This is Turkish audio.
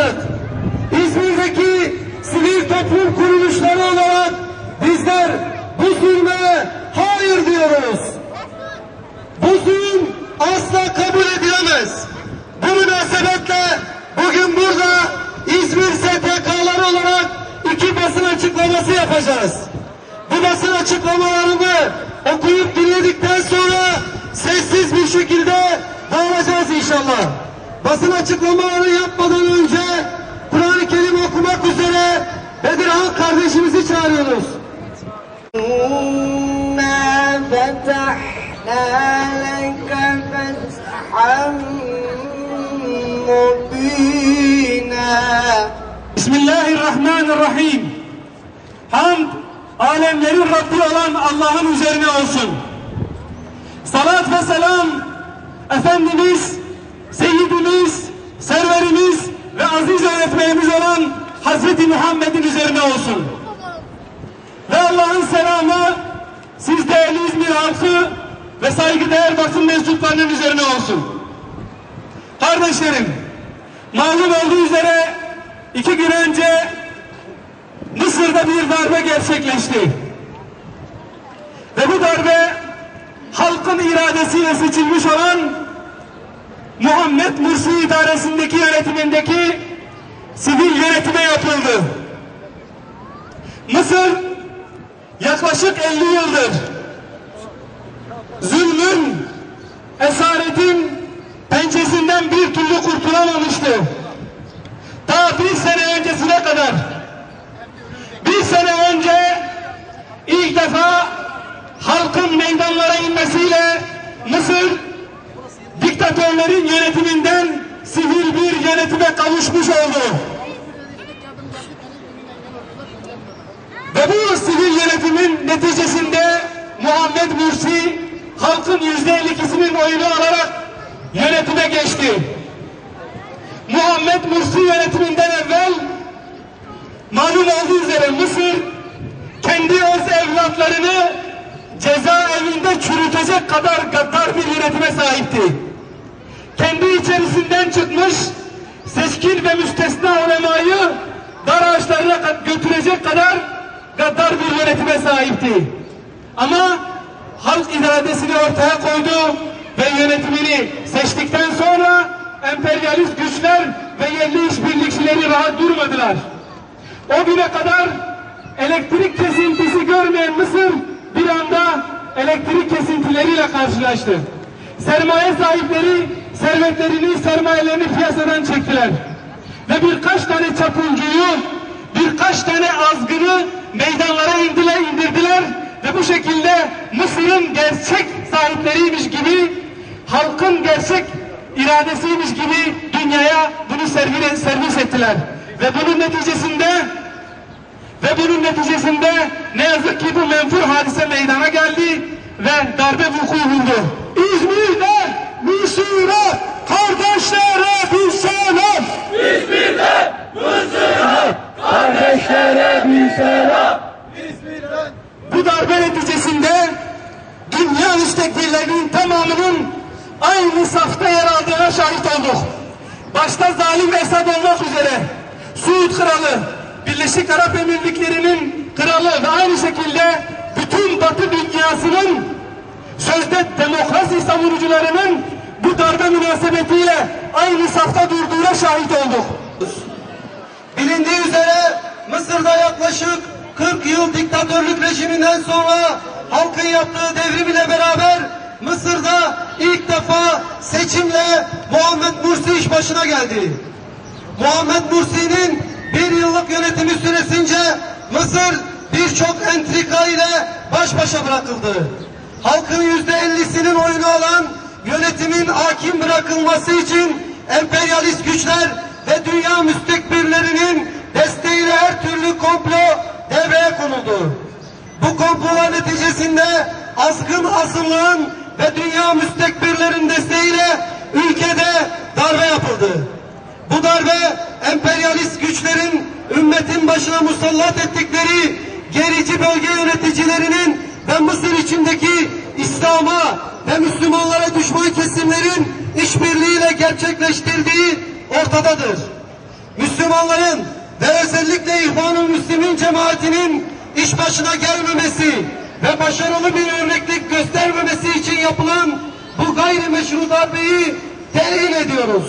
başladık. İzmir'deki sivil toplum kuruluşları olarak bizler bu zulme hayır diyoruz. Bu zulüm asla kabul edilemez. Bu münasebetle bugün burada İzmir STK'ları olarak iki basın açıklaması yapacağız. Bu basın açıklamalarını okuyup dinledikten sonra sessiz bir şekilde dağılacağız inşallah. Basın açıklamaları yapmadan önce kardeşimizi çağırıyoruz. İnna fetahna leke fethan mubina. Bismillahirrahmanirrahim. Hamd alemlerin Rabbi olan Allah'ın üzerine olsun. Salat ve selam Efendimiz, Seyyidimiz, Serverimiz ve aziz öğretmenimiz olan Hazreti Muhammed'in üzerine olsun. Ve Allah'ın selamı siz değerli İzmir halkı ve saygıdeğer basın mensuplarının üzerine olsun. Kardeşlerim, malum olduğu üzere iki gün önce Mısır'da bir darbe gerçekleşti. Ve bu darbe halkın iradesiyle seçilmiş olan Muhammed Mursi idaresindeki yönetimindeki sivil yönetime yapıldı. Mısır yaklaşık 50 yıldır zulmün, esaretin pençesinden bir türlü kurtulamamıştı. Ta bir sene öncesine kadar bir sene önce ilk defa halkın meydanlara inmesiyle Mısır diktatörlerin yönetiminden sivil bir yönetime kavuşmuş oldu. Ve bu sivil yönetimin neticesinde Muhammed Mursi halkın yüzde 52'sinin oyunu alarak yönetime geçti. Muhammed Mursi yönetiminden evvel malum olduğu üzere Mısır kendi öz evlatlarını cezaevinde çürütecek kadar gaddar bir yönetime sahipti. Kendi içerisinden çıkmış seçkin ve müstesna ulemayı dar ağaçlarına götürecek kadar gaddar bir yönetime sahipti. Ama halk iradesini ortaya koydu ve yönetimini seçtikten sonra emperyalist güçler ve yerli işbirlikçileri rahat durmadılar. O güne kadar elektrik kesintisi görmeyen Mısır bir anda elektrik kesintileriyle karşılaştı. Sermaye sahipleri servetlerini, sermayelerini piyasadan çektiler. Ve birkaç tane çapulcuyu, birkaç tane azgını meydanlara indiler, indirdiler ve bu şekilde Mısır'ın gerçek sahipleriymiş gibi, halkın gerçek iradesiymiş gibi dünyaya bunu servis, ettiler. Ve bunun neticesinde ve bunun neticesinde ne yazık ki bu menfur hadise meydana geldi ve darbe vuku buldu. İzmir'de Mısır'a kardeşlere bir selam. Kardeşlere bir selam. Bu darbe neticesinde dünya müstekbirlerinin tamamının aynı safta yer aldığına şahit olduk. Başta zalim Esad olmak üzere Suud Kralı, Birleşik Arap Emirlikleri'nin kralı ve aynı şekilde bütün Batı dünyasının sözde demokrasi savunucularının darbe münasebetiyle aynı safta durduğuna şahit olduk. Bilindiği üzere Mısır'da yaklaşık 40 yıl diktatörlük rejiminden sonra halkın yaptığı devrim ile beraber Mısır'da ilk defa seçimle Muhammed Mursi iş başına geldi. Muhammed Mursi'nin bir yıllık yönetimi süresince Mısır birçok entrika ile baş başa bırakıldı. Halkın yüzde ellisinin oyunu alan yönetimin hakim bırakılması için emperyalist güçler ve dünya müstekbirlerinin desteğiyle her türlü komplo devreye konuldu. Bu komplolar neticesinde azgın azınlığın ve dünya müstekbirlerin desteğiyle ülkede darbe yapıldı. Bu darbe emperyalist güçlerin ümmetin başına musallat ettikleri gerici bölge yöneticilerinin ve Mısır içindeki İslam'a ve Müslümanlara düşman kesimlerin işbirliğiyle gerçekleştirdiği ortadadır. Müslüman Müslümanların ve özellikle İhvan-ı Müslümin cemaatinin iş başına gelmemesi ve başarılı bir örneklik göstermemesi için yapılan bu gayrimeşru darbeyi telin ediyoruz.